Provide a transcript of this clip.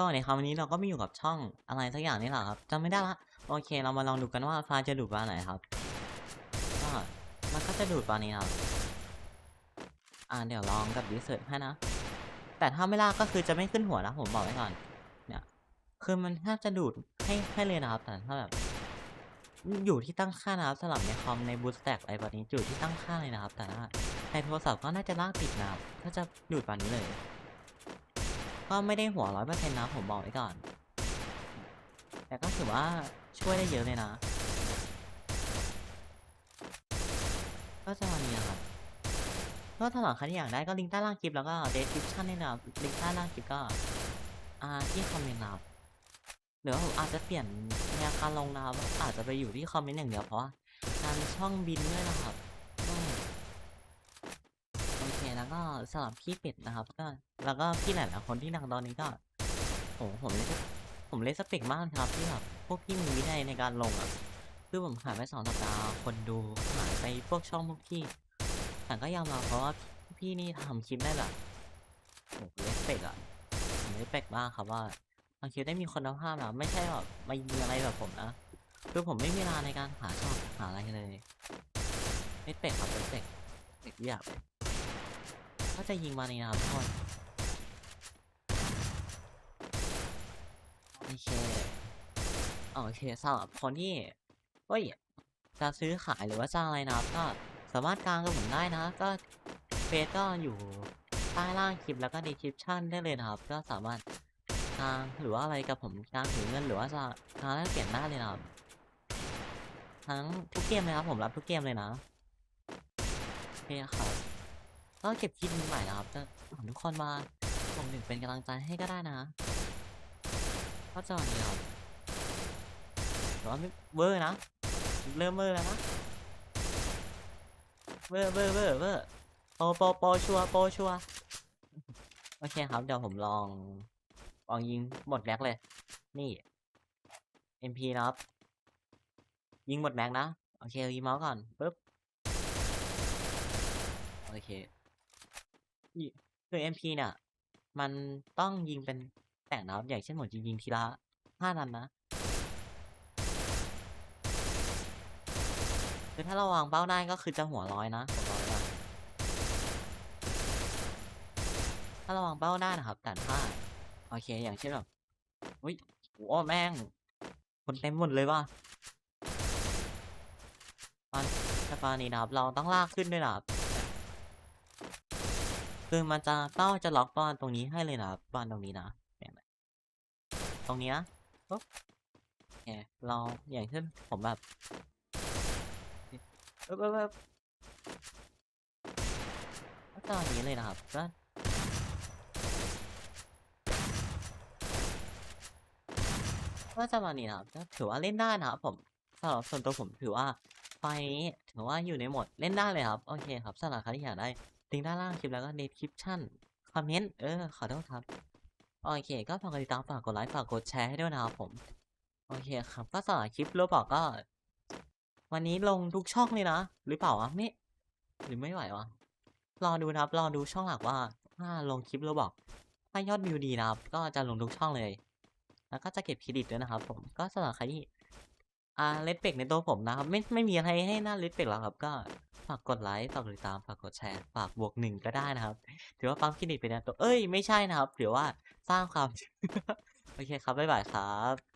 ก็ในคราวนี้เราก็ไม่อยู่กับช่องอะไรสักอย่างนี่แหละครับจำไม่ได้ละโอเค เรามาลองดูกันว่าฟ้าจะดูดว่าไหนครับก็มันก็จะดูดปลานี้ครับอ่าเดี๋ยวลองกับรีเสิร์ชให้นะแต่ถ้าไม่ลากก็คือจะไม่ขึ้นหัวนะผมบอกไว้ก่อนเนี่ยคือมันแทบจะดูดให้ให้เลยนะครับแต่ถ้าแบบอยู่ที่ตั้งค่านะครับสำหรับในคอมในบูสแต็กอะไรแบบนี้อยู่ที่ตั้งค่าเลยนะครับ แต่ว่าในโทรศัพท์ก็น่าจะลากติดนะครับถ้าจะดูดแบบนี้เลย ก็ไม่ได้หัวร้อยเปอร์เซ็นต์นะผมบอกไว้ก่อน แต่ก็ถือว่าช่วยได้เยอะเลยนะ ก็จะวันนี้นะครับก็ถ้าหลังใครที่อยากได้ก็ลิงก์ใต้ล่างคลิปแล้วก็เดสคริปชั่นนี่นะลิงก์ใต้ล่างคลิปก็อ่าที่คอมเมนต์นะครับหรือว่าผมอาจจะเปลี่ยนแนวการลงนะครับอาจจะไปอยู่ที่คอมเมนต์อย่างเดียวเพราะว่าทางช่องบินด้วยนะครับ แล้วก็สำหรับพี่เป็ดนะครับ ก็แล้วก็พี่หลายๆคนที่ดังตอนนี้ก็โหผมเลยผมเลยสเปกมากครับที่แบบพวกพี่มีวินัยในการลงอะคือผมหายไปสองสัปดาห์คนดูหายไปพวกช่องพวกพี่แต่ก็ยอมรับเพราะว่าพี่นี่ทำคลิปได้แบบโหเลสเปกอะผมเลสเปกมากครับว่าทำคลิปได้มีคุณภาพนะไม่ใช่แบบมายิงอะไรแบบผมนะคือผมไม่มีเวลาในการหาช่องหาอะไรเลยเลสเปกครับเลสเปกเด็กอยาก ก็จะยิงมาในนะครับทุกคนโอเคโอเคสำหรับคนที่เฮ้ยจะซื้อขายหรือว่าจะอะไรนะครับ ก็สามารถกลางกับผมได้นะ ก็เฟซก็อยู่ใต้ล่างคลิปแล้วก็ดีคริปชั่นได้เลยนะครับ ก็สามารถกลางหรือว่าอะไรกับผมกลางถือเงินหรือว่าจะกลางแลกเปลี่ยนได้เลยนะครับทั้งทุกเกมเลยครับผมรับทุกเกมเลยนะโอเคครับ ก็เก็บคลิปใหม่นะครับจะหวังทุกคนมาส่งหนึ่งเป็นกำลังใจให้ก็ได้นะก็จะวันนี้ครับแต่ว่าไม่เวอร์นะ เริ่มเวอร์แล้วนะเวอร์เวอร์เวอร์เวอร์โปโปโปชัวร์โปชัวโอเคครับเดี๋ยวผมลองลองยิงหมดแม็กเลย นี่ MP นะครับ ยิงหมดแม็กนะ โอเครีเมาส์ก่อนปึ๊บ โอเค คือ MP เนี่ย มันต้องยิงเป็นแต่งนะครับอย่างเช่นผมจะยิงทีละห้านัดนะคือถ้าเราวางเป้าได้ก็คือจะหัวร้อยนะผมบอกเลยว่าถ้าเราวางเป้าได้นะครับแต่ถ้าโอเคอย่างเช่นแบบอุ้ยโอ้แม่งคนเต็มหมดเลยว่ะตอนแต่ตอนนี้นะครับเราต้องลากขึ้นด้วยนะครับ คือมันจะเป้าจะล็อกป้อนตรงนี้ให้เลยนะบป้อนตรงนี้นะตรงนี้นะปุ๊บโอเคเราอย่างเช่นผมแบบเอบเอบเอบก็ตอนนี้เลยนะครับก็ก็จะมานี้นะครับก็ถือว่าเล่นได้นะครับผมสำหรับส่วนตัวผมถือว่าไฟนี้ถือว่าอยู่ในโหมดเล่นได้เลยครับ โอเคครับสำหรับใครที่อยากได้ ลิงก์ด้านล่างคลิปแล้วก็ในคลิปชั่นคอมเมนต์เออขอโทษครับ โอเค ก็ฝากกดติดตามฝากกดไลค์ฝากกดแชร์ให้ด้วยนะครับผม โอเคครับ ก็สำหรับคลิปโรบอกก็ วันนี้ลงทุกช่องเลยนะ หรือเปล่าวะไม่ หรือไม่ไหววะรอดูนะครับรอดูช่องหลักว่า ถ้าลงคลิปโรบอกถ้ายอดวิวดีนะครับ ก็จะลงทุกช่องเลย แล้วก็จะเก็บเครดิตด้วยนะครับ ผมก็สำหรับใครที่อ่าเลดเป็กในตัวผมนะครับ ไม่ไม่มีอะไรให้หน่าเลดเป็กแล้วครับ ก็ ฝากกดไลค์ฝากกดติดตามฝากกดแชร์ฝากบวกหนึ่งก็ได้นะครับ ถือว่าปั๊มเครดิตไปในตัวเอ้ยไม่ใช่นะครับถือว่าสร้างความโอเคครับบ๊ายบายครับ